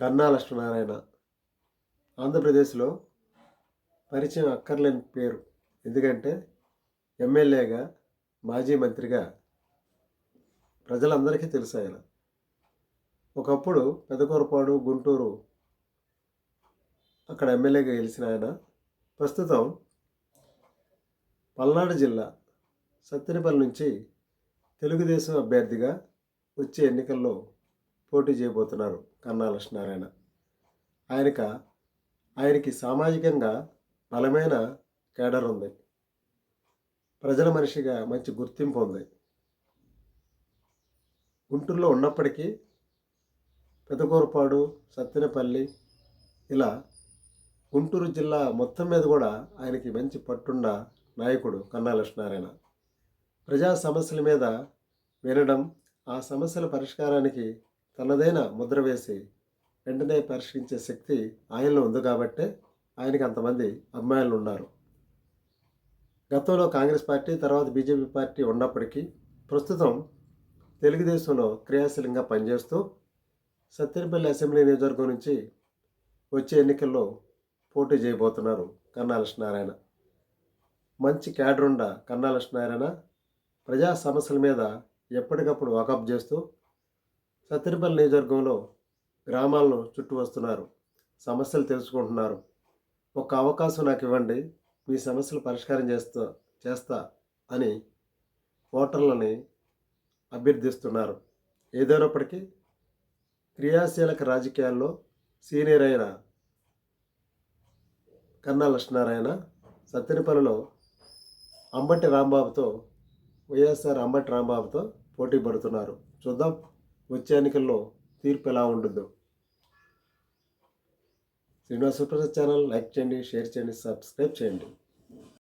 కన్నా లక్ష్మీనారాయణ ఆంధ్రప్రదేశ్లో పరిచయం అక్కర్లేని పేరు. ఎందుకంటే ఎమ్మెల్యేగా మాజీ మంత్రిగా ప్రజలందరికీ తెలుసు ఆయన. ఒకప్పుడు పెదకూరపాడు గుంటూరు అక్కడ ఎమ్మెల్యేగా గెలిచిన ఆయన. ప్రస్తుతం పల్నాడు జిల్లా సత్తెనపల్లి నుంచి తెలుగుదేశం అభ్యర్థిగా వచ్చే ఎన్నికల్లో పోటీ చేయబోతున్నారు కన్నా లక్ష్మీనారాయణ. ఆయనక ఆయనకి సామాజికంగా బలమైన కేడర్ ఉంది. ప్రజల మనిషిగా మంచి గుర్తింపు ఉంది. గుంటూరులో ఉన్నప్పటికీ పెదకూరపాడు సత్తెనపల్లి ఇలా గుంటూరు జిల్లా మొత్తం మీద కూడా ఆయనకి మంచి పట్టున్న నాయకుడు కన్నా లక్ష్మీనారాయణ. ప్రజా సమస్యల మీద వినడం ఆ సమస్యల పరిష్కారానికి తనదైన ముద్ర వేసి వెంటనే పరిష్కరించే శక్తి ఆయనలో ఉంది కాబట్టే ఆయనకి అంతమంది అమ్మాయిలు ఉన్నారు. గతంలో కాంగ్రెస్ పార్టీ తర్వాత బీజేపీ పార్టీ ఉన్నప్పటికీ ప్రస్తుతం తెలుగుదేశంలో క్రియాశీలంగా పనిచేస్తూ సత్తెనపల్లి అసెంబ్లీ నియోజకవర్గం నుంచి వచ్చే ఎన్నికల్లో పోటీ చేయబోతున్నారు కన్నా లక్ష్మీనారాయణ. మంచి క్యాడర్ ఉండ కన్నా లక్ష్మీనారాయణ ప్రజా సమస్యల మీద ఎప్పటికప్పుడు వాకప్ చేస్తూ సత్తెనపల్లి నియోజకవర్గంలో గ్రామాలను చుట్టూ వస్తున్నారు. సమస్యలు తెలుసుకుంటున్నారు. ఒక అవకాశం నాకు ఇవ్వండి. మీ సమస్యలు పరిష్కారం చేస్తా చేస్తా అని ఓటర్లని అభ్యర్థిస్తున్నారు. ఏదైనప్పటికీ క్రియాశీలక రాజకీయాల్లో సీనియర్ అయిన కన్నా లక్ష్మీనారాయణ సత్తెనపల్లిలో అంబటి రాంబాబుతో వైఎస్ఆర్ అంబటి రాంబాబుతో పోటీ పడుతున్నారు. చూద్దాం. వచ్చే ఎన్నికల్లో తీర్పు ఎలా ఉంటుందో. శ్రీనివాస్ సూపర్ ఛానల్ లైక్ చేయండి షేర్ చేయండి సబ్స్క్రైబ్ చేయండి.